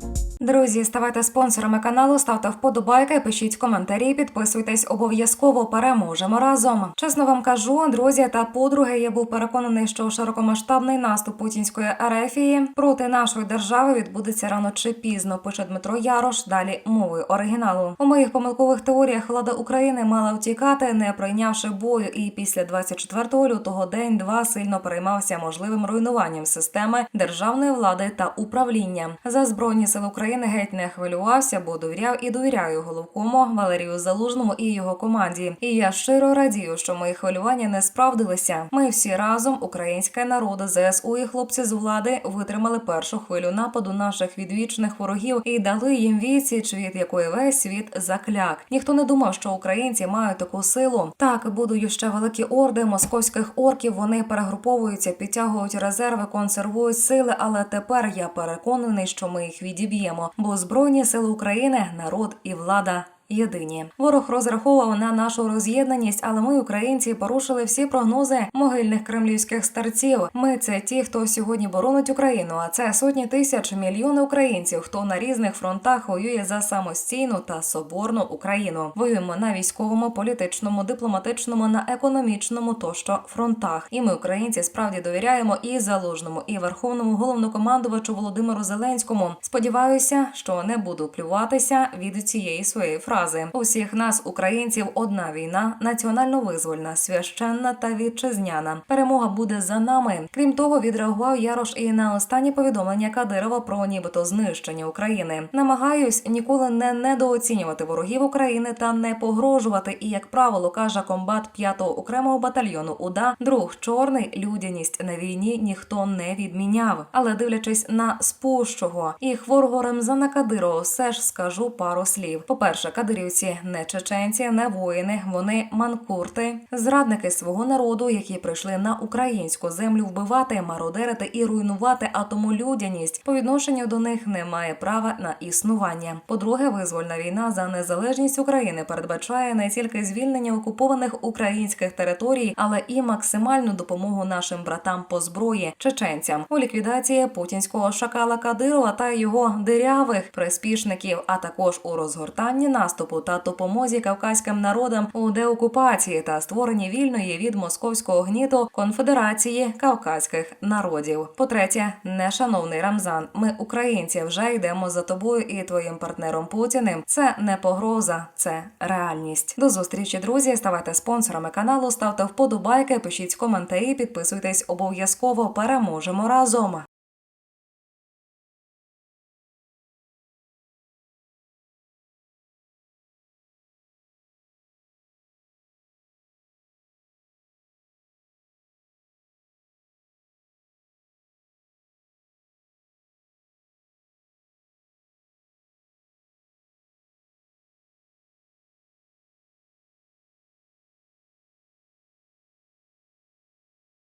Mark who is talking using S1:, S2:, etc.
S1: Música Друзі, ставайте спонсорами каналу, ставте вподобайки, пишіть коментарі, підписуйтесь обов'язково. Переможемо разом. Чесно вам кажу, друзі та подруги. Я був переконаний, що широкомасштабний наступ путінської арефії проти нашої держави відбудеться рано чи пізно. Пише Дмитро Ярош. Далі мовою оригіналу. У моїх помилкових теоріях влада України мала втікати, не прийнявши бою. І після 24 лютого день два сильно переймався можливим руйнуванням системи державної влади та управління. За збройні сили України геть не хвилювався, бо довіряв і довіряю головкому Валерію Залужному і його команді. І я щиро радію, що мої хвилювання не справдилися. Ми всі разом, українське народу, ЗСУ і хлопці з влади, витримали першу хвилю нападу наших відвічних ворогів і дали їм відсіч, від якої весь світ закляк. Ніхто не думав, що українці мають таку силу. Так будують ще великі орди московських орків. Вони перегруповуються, підтягують резерви, консервують сили. Але тепер я переконаний, що ми їх відіб'ємо, бо збройні сили України, народ і влада. Єдині ворог розраховував на нашу роз'єднаність, але ми, українці, порушили всі прогнози могильних кремлівських старців. Ми це ті, хто сьогодні боронить Україну. А це сотні тисяч мільйони українців, хто на різних фронтах воює за самостійну та соборну Україну. Воюємо на військовому, політичному, дипломатичному, на економічному тощо фронтах. І ми, українці, справді довіряємо і залужному, і верховному головнокомандувачу Володимиру Зеленському. Сподіваюся, що не буду плюватися від цієї своєї фрази. Усіх нас, українців, одна війна, національно-визвольна, священна та вітчизняна. Перемога буде за нами. Крім того, відреагував Ярош і на останні повідомлення Кадирова про нібито знищення України. Намагаюсь ніколи не недооцінювати ворогів України та не погрожувати. І як правило каже комбат 5-го окремого батальйону УДА, друг чорний людяність на війні ніхто не відміняв. Але дивлячись на спущого і хворого Ремзана Кадирова, все ж скажу пару слів. По перше, кадирівці не чеченці, не воїни, вони манкурти, зрадники свого народу, які прийшли на українську землю вбивати, мародерити і руйнувати. А тому людяність по відношенню до них не має права на існування. По-друге, визвольна війна за незалежність України передбачає не тільки звільнення окупованих українських територій, але і максимальну допомогу нашим братам по зброї чеченцям у ліквідації путінського шакала Кадирова та його дирявих приспішників, а також у розгортанні наступу та допомозі кавказьким народам у деокупації та створенні вільної від московського гніту конфедерації кавказьких народів. По-третє, нешановний Рамзан. Ми, українці, вже йдемо за тобою і твоїм партнером Путіним. Це не погроза, це реальність. До зустрічі, друзі. Ставайте спонсорами каналу, ставте вподобайки, пишіть коментарі, підписуйтесь обов'язково. Переможемо разом.